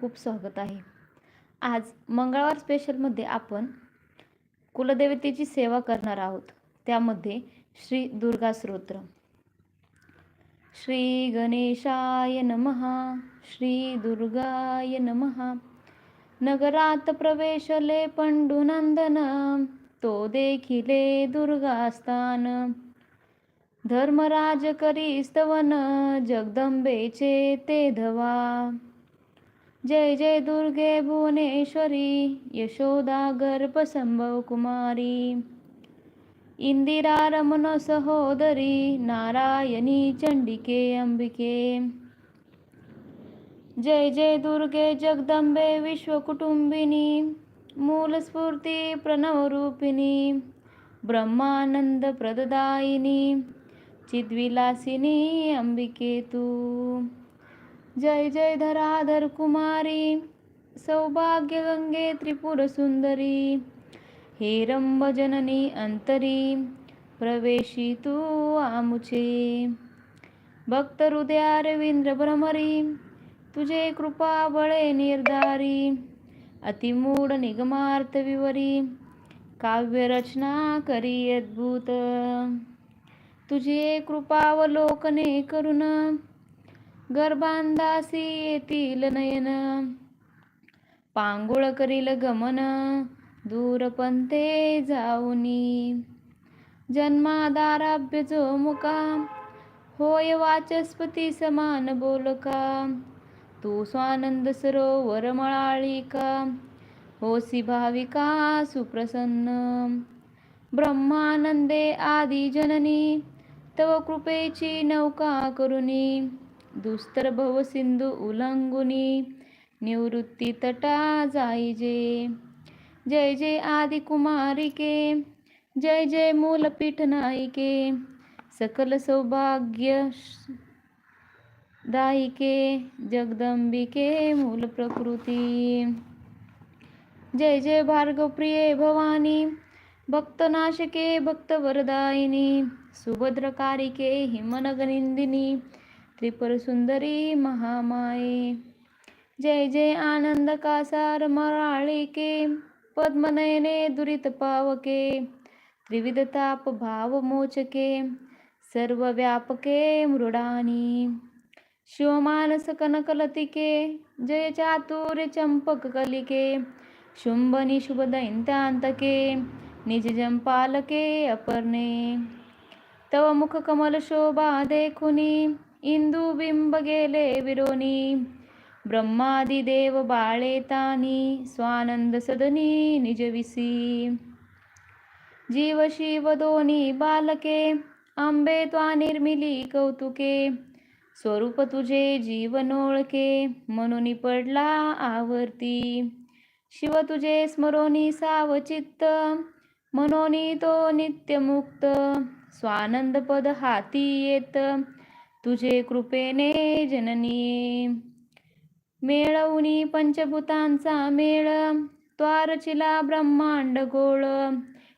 खूप स्वागत आहे. आज मंगळवार स्पेशलमध्ये आपण कुलदेवतेची सेवा करणार आहोत. त्यामध्ये श्री दुर्गा स्तोत्र. श्री गणेशाय नमः श्री दुर्गाय नमः. नगरात प्रवेशले पंडुनंदन तो देखिले दुर्गास्थान. धर्मराज करी स्तवन जगदंबेचे ते धवा. जय जय दुर्गे भुवनेश्वरी यशोदा गर्भसंभव कुमारी इंदिरा रमण सहोदरी नारायणी चंडिके अंबिके। जय जय दुर्गे जगदंबे विश्वकुटुंबिनी मूलस्फूर्ती प्रणवरूपिणी ब्रह्मानंद प्रददायिनी चिद्विलासिनी अंबिके तू जय जय धराधर कुमारी सौभाग्य गंगे त्रिपुर सुंदरी हेरंब जननी अंतरी प्रवेशी तू आमुचे. भक्त हृदया रवींद्र भ्रमरी तुझे कृपा बळे निर्धारी अतिमूढ निगमार्थ विवरी काव्यरचना करी अद्भुत. तुझे कृपावलोकने करुण गर्भांदासी येतील नयन. पांगुळ करील गमन दूरपंथे जाऊनी. जन्मादाराभ्य जो मुका होय वाचस्पती समान बोलका. तू स्वानंद सरोवर मळाळिका होसी भाविका सुप्रसन्न. ब्रह्मानंदे आदि जननी तव कृपेची नौका करुणी दुस्तर भव सिंधू उल्लंघुनी निवृत्ती तटा जाईजे. जय जय आदि कुमारिके जय जय मूलपीठ नायिके सकल सौभाग्य दायिके जगदंबिके मूल प्रकृती. जय जय भार्गवप्रिये भवानी भक्तनाशके भक्तवरदायिनी सुभद्रकारिके हिमनगनिंदिनी त्रिपुरसुंदरी महामाये जय जय आनंद कासार मराळिके पद्मनयने दुरित पावके त्रिविधताप भाव मोचके सर्व व्यापके मृडानी शिवमानस कनकलतिके जय चातुर्य चंपक कलिके शुंभनी शुभ पालके अपर्णे तव मुख कमल शोभा देखुनी इंदू बिंब गेले विरोनी ब्रह्मादिदेव देव बाळेतानी स्वानंद सदनी निजविसी जीव शिव दोनी बालके आंबे त्वा निर्मिली कौतुके स्वरूप तुझे जीवनोळके म्हणून पडला आवर्ती शिव तुझे स्मरोनी सावचित्त मनोनी तो नित्यमुक्त स्वानंद पद हाती येत तुझे कृपेने जननी. मेळवणी पंचभूतांचा मेळ त्वारचिला ब्रह्मांड गोळ.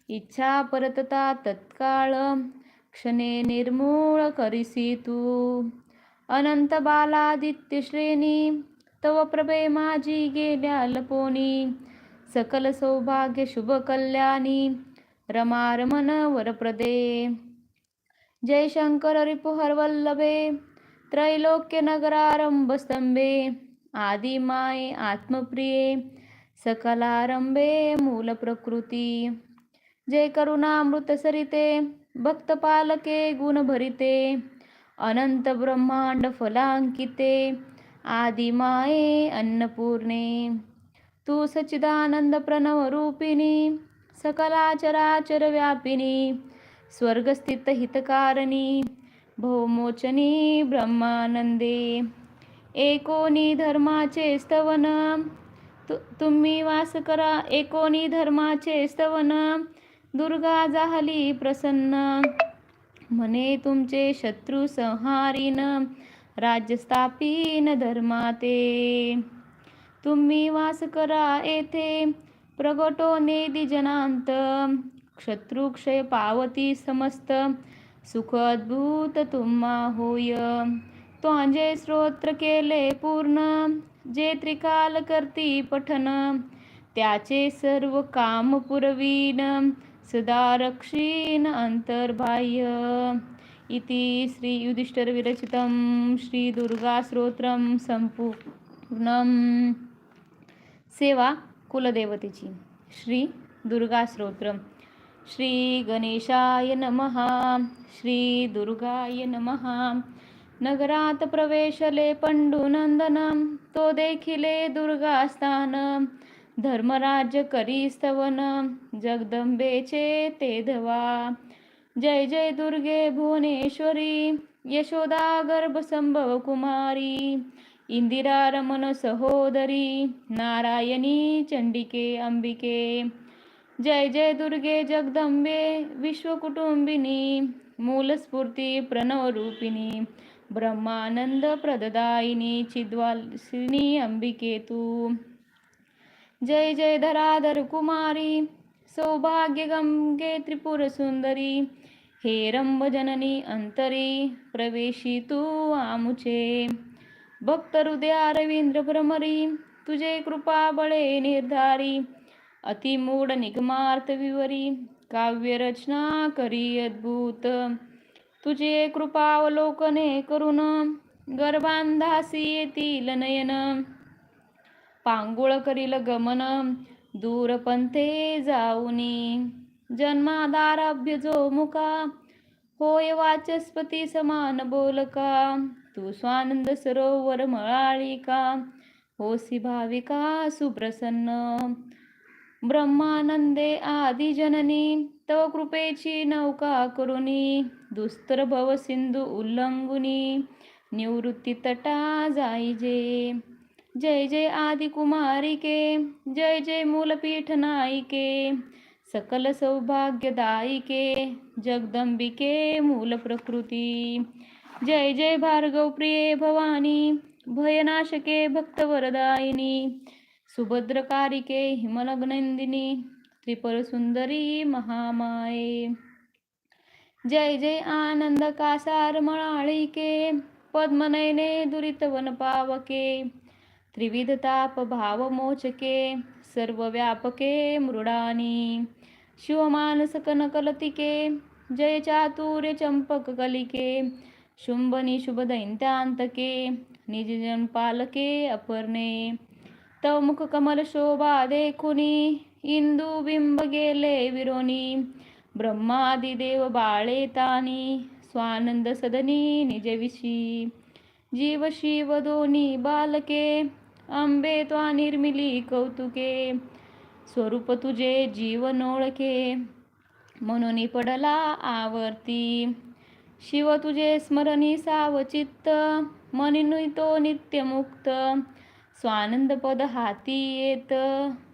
इच्छा परतता तत्काळ क्षणे निर्मूळ करिसी तू. अनंत बालादित्य श्रेणी तव प्रभे माझी गेल्या लपोनी सकल सौभाग्य शुभ कल्याणी रमारमन वरप्रदे जय शंकर रिपुहर वल्लभे त्रैलोक्य नगरारंभ स्तंभे आत्मप्रिये सकलारंभे मूल प्रकृती जय करुणामृत सरिते गुणभरिते गुण भरिते अनंत ब्रह्मांड फलांकिते आदिमाये अन्नपूर्णे। तू सच्चिदानंद प्रणव रूपिणी सकलाचराचर व्यापिनी स्वर्गस्थित हितकारिणी भवमोचनी ब्रह्मानंदे. एकोनी धर्माचे स्तवन तु तुम्ही वास करा. एकोनी धर्माचे स्तवन दुर्गा जाहली प्रसन्न. म्हणे तुमचे शत्रू संहारीन राज्यस्थापीन धर्माते. तुम्ही वास करा येथे प्रगटो नेदी जनांत. शत्रुक्षय पावती समस्त सुख अद्भुत तुम्हा होय. तो स्तोत्र केले पूर्ण जे त्रिकाल करती पठन त्याचे सर्व काम पुरवीन सदा रक्षीन अंतर्बाह्य. इति श्री युधिष्ठिर विरचितं श्री दुर्गा सेवा कुलदेवतेची श्री दुर्गा श्री गणेशाय नमः श्री दुर्गाय नमः। नगरात प्रवेशले पंडुनंदन तो देखिले दुर्गास्थान। धर्मराज्य करी स्तवन जगदंबेचे ते धवा। जय जय दुर्गे भुवनेश्वरी यशोदा गर्भसंभव कुमारी। इंदिरा रमण सहोदरी नारायणी चंडिके अंबिके। जय जय दुर्गे जगदंबे विश्वकुटुंबिनी मूलस्फूर्ती प्रणवरूपिणी ब्रह्मानंद प्रददायिनी चिद्वासिनी अंबिके तू जय जय धराधर कुमारी सौभाग्य गंगे त्रिपुर सुंदरी हे रंब जननी अंतरी प्रवेशी तू आमुचे। भक्त हृदय रवींद्र भ्रमरी तुझे कृपा बळे निर्धारी अतिमूढ निगमार्थ विवरी काव्य रचना करी अद्भुत. तुझे कृपावलोकने करून गर्भांधासी येतील नयन. पांगुळ करील गमन दूरपंथे जाऊनी. जन्मादारभ्य जो मुका होय वाचस्पती समान बोलका तू स्वानंद सरोवर मळाळिका होसी भाविका सुप्रसन्न. ब्रह्मानंदे आदी जननी तव कृपेची नौका करुनी दुस्तर भव सिंधू उल्लंघुनी निवृत्ती तटा जाईजे. जय जय आदि कुमारिके जय जय मूलपीठ नायिके सकल सौभाग्यदायिके जगदंबिके मूल प्रकृती. जय जय भार्गव प्रिये भवानी भयनाशके भक्तवरदायिनी सुभद्रकारिके हिमलग्नंदिनी त्रिपरसुंदरी महामाये। जय जय आनंद कासार मळाळिके पद्मनयने दुरितवन पावके त्रिविध ताप भाव मोचके सर्व व्यापके मृडानी। शिवमानस कनकलतिके जय चातुर्य चंपक कलिके शुंभनी शुभ दैत्यांतके निजजन पालके अपर्णे। तव मुख कमल शोभा देखुनी इंदू बिंब गेले विरोनी ब्रह्मादिदेव बाळे तानी स्वानंद सदनी निजविशी जीव शिव दोनी बालके अंबे त्वा निर्मिली कौतुके स्वरूप तुझे जीवन ओळखे पडला आवर्ती शिव तुझे स्मरणी सावचित्त मनिनुई तो नित्यमुक्त स्वानंद पद हाती येत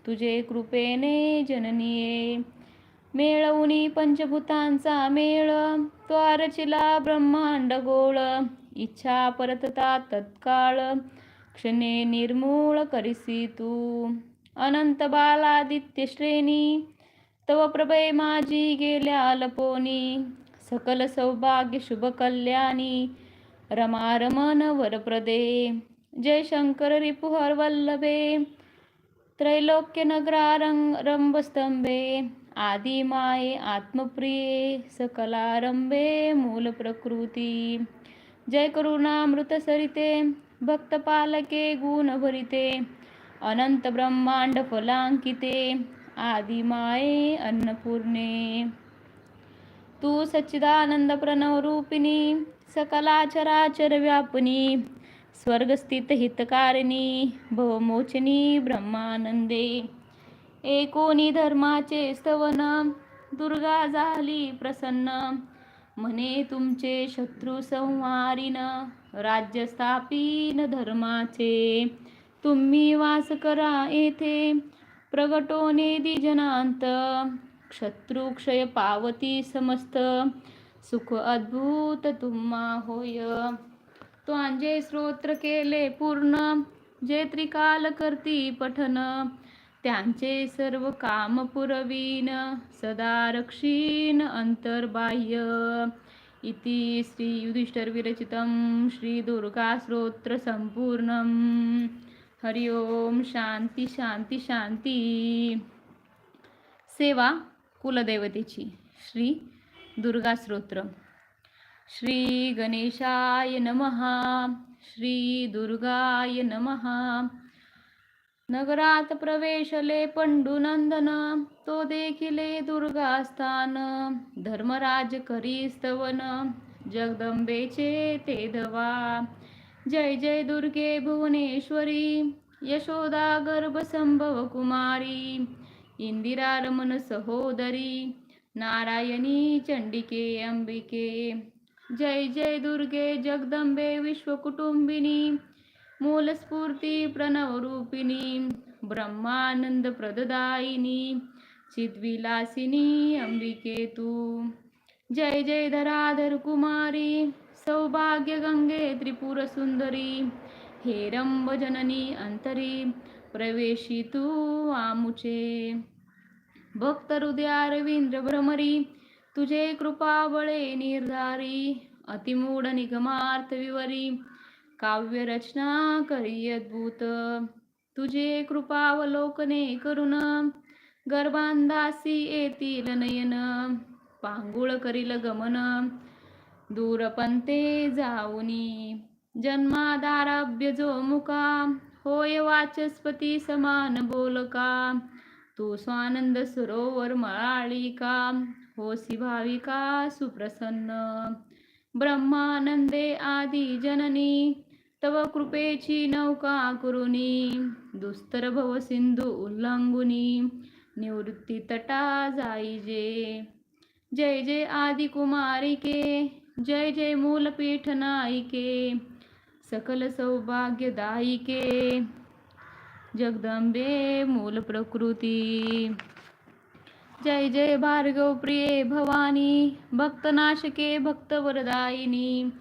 तुझे कृपेने जननीये. मेळवणी पंचभूतांचा मेळ त्वारचिला ब्रह्मांड गोळ. इच्छा परतता तत्काळ क्षणे निर्मूळ करिसी तू. अनंत बालादित्य श्रेणी तव प्रभय माझी गेल्या लपोनी. सकल सौभाग्य शुभ कल्याणी रमारमन वरप्रदे. जय शंकर रिपुहर वल्लभे त्रैलोक्य आदिमाये आत्मप्रिये सकलारंभे मूल प्रकृती जय करुणामृत सरिते भक्तपालके गुणभरिते अनंत ब्रह्मांड फलांकिते आदिमाये अन्नपूर्णे। तू सच्चिदानंद प्रणव रूपिणी सकलाचराचर व्यापनी स्वर्गस्थित हितकारिणी भवमोचनी ब्रह्मानंदे. एकोणी धर्माचे स्तवन दुर्गा झाली प्रसन्न. म्हणे तुमचे शत्रू संहारीन राज्य स्थापीन धर्माचे. तुम्ही वास करा येथे प्रगटोने दिजनांत. शत्रू क्षय पावती समस्त सुख अद्भुत तुम्हा होय. त्वांजे स्तोत्र केले पूर्ण. जे त्रिकाल करती पठन त्यांचे सर्व काम पुरवीन. सदा रक्षीन अंतर्बाह्य. इति श्री युधिष्ठिर विरचितं श्री दुर्गा स्रोत्र संपूर्ण हरि ओम शांती शांती शांती. सेवा कुलदेवतेची श्री दुर्गा स्रोत्र. श्री गणेशाय नमः श्री दुर्गाय नमः। नगरात प्रवेशले पंडुनंदन तो देखिले दुर्गास्थान। धर्मराज करी स्तवन जगदंबेचे ते धवा। जय जय दुर्गे भुवनेश्वरी यशोदा गर्भसंभव कुमारी इंदिरा रमण सहोदरी नारायणी चंडिके अंबिके। जय जय दुर्गे जगदंबे विश्वकुटुंबिनी मूलस्फूर्ती प्रणवरूपिणी ब्रह्मानंद प्रददायिनी चिद्विलासिनी अंबिके तू जय जय धराधर कुमारी सौभाग्य गंगे त्रिपुर सुंदरी हेरंब जननी अंतरी प्रवेशी तू आमुचे। भक्त हृदया रवींद्र भ्रमरी तुझे कृपावळे निर्धारी अतिमूढ निगमार्थ विवरी काव्य रचना करी अद्भुत. तुझे कृपावलोकने करुण गर्भांदासी येतील नयन पांगुळ करील गमन दूरपंते जाऊनी. जन्मादाराभ्य जो मुका होय वाचस्पती समान बोलका. तू स्वानंद सरोवर मळाळिका होसी भाविका सुप्रसन्न. ब्रह्मानंदे आदी जननी तव कृपेची नौका कुरुनी दुस्तर भव सिंधू उल्लंघुनी निवृत्ती तटा जाईजे जय जय आदि कुमारिके जय जय मूलपीठ नायिके सकल सौभाग्यदायिके जगदंबे मूल प्रकृती। जय जय भार्गव प्रिये भवानी भक्तनाशके भक्तवरदायिनी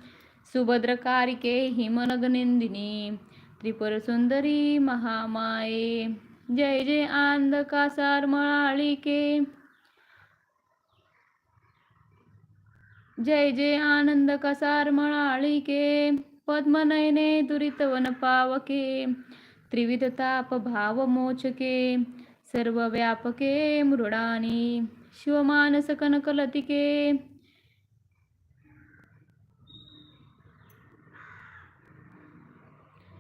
सुभद्रकारिके हिमनगनिंदिनी त्रिपुरसुंदरी महामाये। जय जय आंधकासार मळाळिके। जय जय आनंद कसार मळाळिके। पद्मनयने दुरितवन पावके त्रिविधतापभावमोचके सर्वव्यापके भाव मोचके सर्व व्यापके मृडानी शिवमानस कनकलतिके।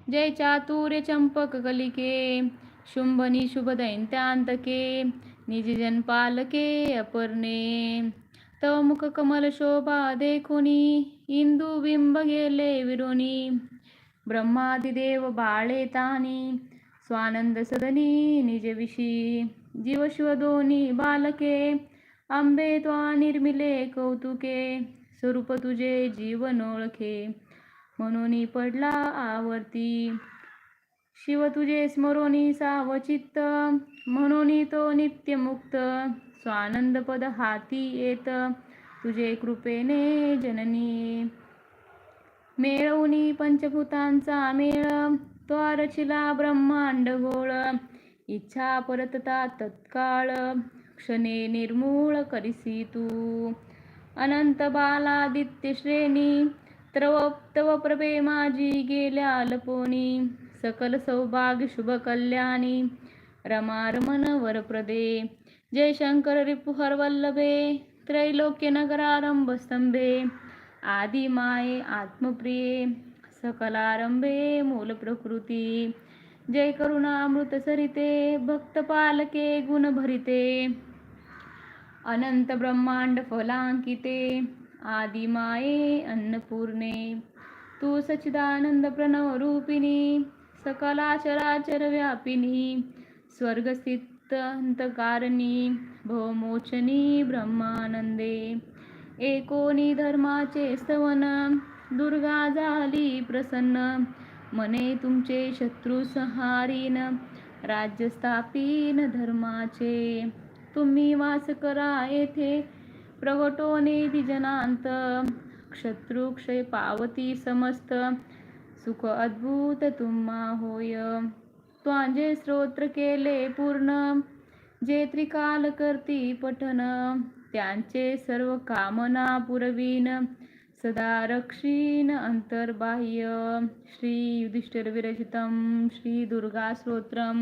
जय चातुर्य चंपक कलिके शुंभनी शुभ दैत्यांतके निजजन पालके अपर्णे। तव मुख कमल शोभा देखुनी इंदू बिंब गेले विरोनी। ब्रह्मादिदेव बाळे तानी स्वानंद सदनी निजविषी जीव बालके आंबे त्वा निर्मिले कौतुके स्वरूप तुझे जीवन ओळखे म्हणून पडला आवर्ती शिव तुझे स्मरोनी सावचित्त म्हणून तो नित्यमुक्त स्वानंद पद हाती येत तुझे कृपेने जननी मेळवणी पंचभूतांचा मेळ तो रचिला ब्रह्मांड गोळ इच्छा परतता तत्काळ क्षणे निर्मूळ करिसी तू. अनंत बालादित्य श्रेणी त्रव तव प्रभे माझी गेल्या लपोनी सकल सौभाग्य शुभ कल्याणी रमारमण वरप्रदे जय शंकर रिपुहर वल्लभे त्रैलोक्य नगरारंभ स्तंभे आदिमाये आत्मप्रिये सकलारंभे मूल प्रकृती जय करुणामृत सरिते भक्त पालके गुण भरिते अनंत ब्रह्मांड फलांकिते आदिमाये अन्नपूर्णे। तू सचिदानंद प्रणव रूपिणी सकलाचराचर व्यापिनी स्वर्गस्थित अंतकारणी भवमोचनी ब्रह्मानंदे एकोणी धर्माचे स्तवन दुर्गा झाली प्रसन्न. मने तुमचे शत्रू संहारीन राज्य स्थापीन धर्माचे. तुम्ही वास करा येथे प्रगटोने दिजनांत क्षत्रुक्षय पावती समस्त सुख अद्भुत तुम्हा होय. त्वांजे स्रोत्र केले पूर्ण जे त्रिकाल करती पठन. त्यांचे सर्व कामना पुरवीन सदा रक्षीण अंतर्बाह्य. श्री युधिष्ठिर विरचितं श्री दुर्गा स्तोत्रम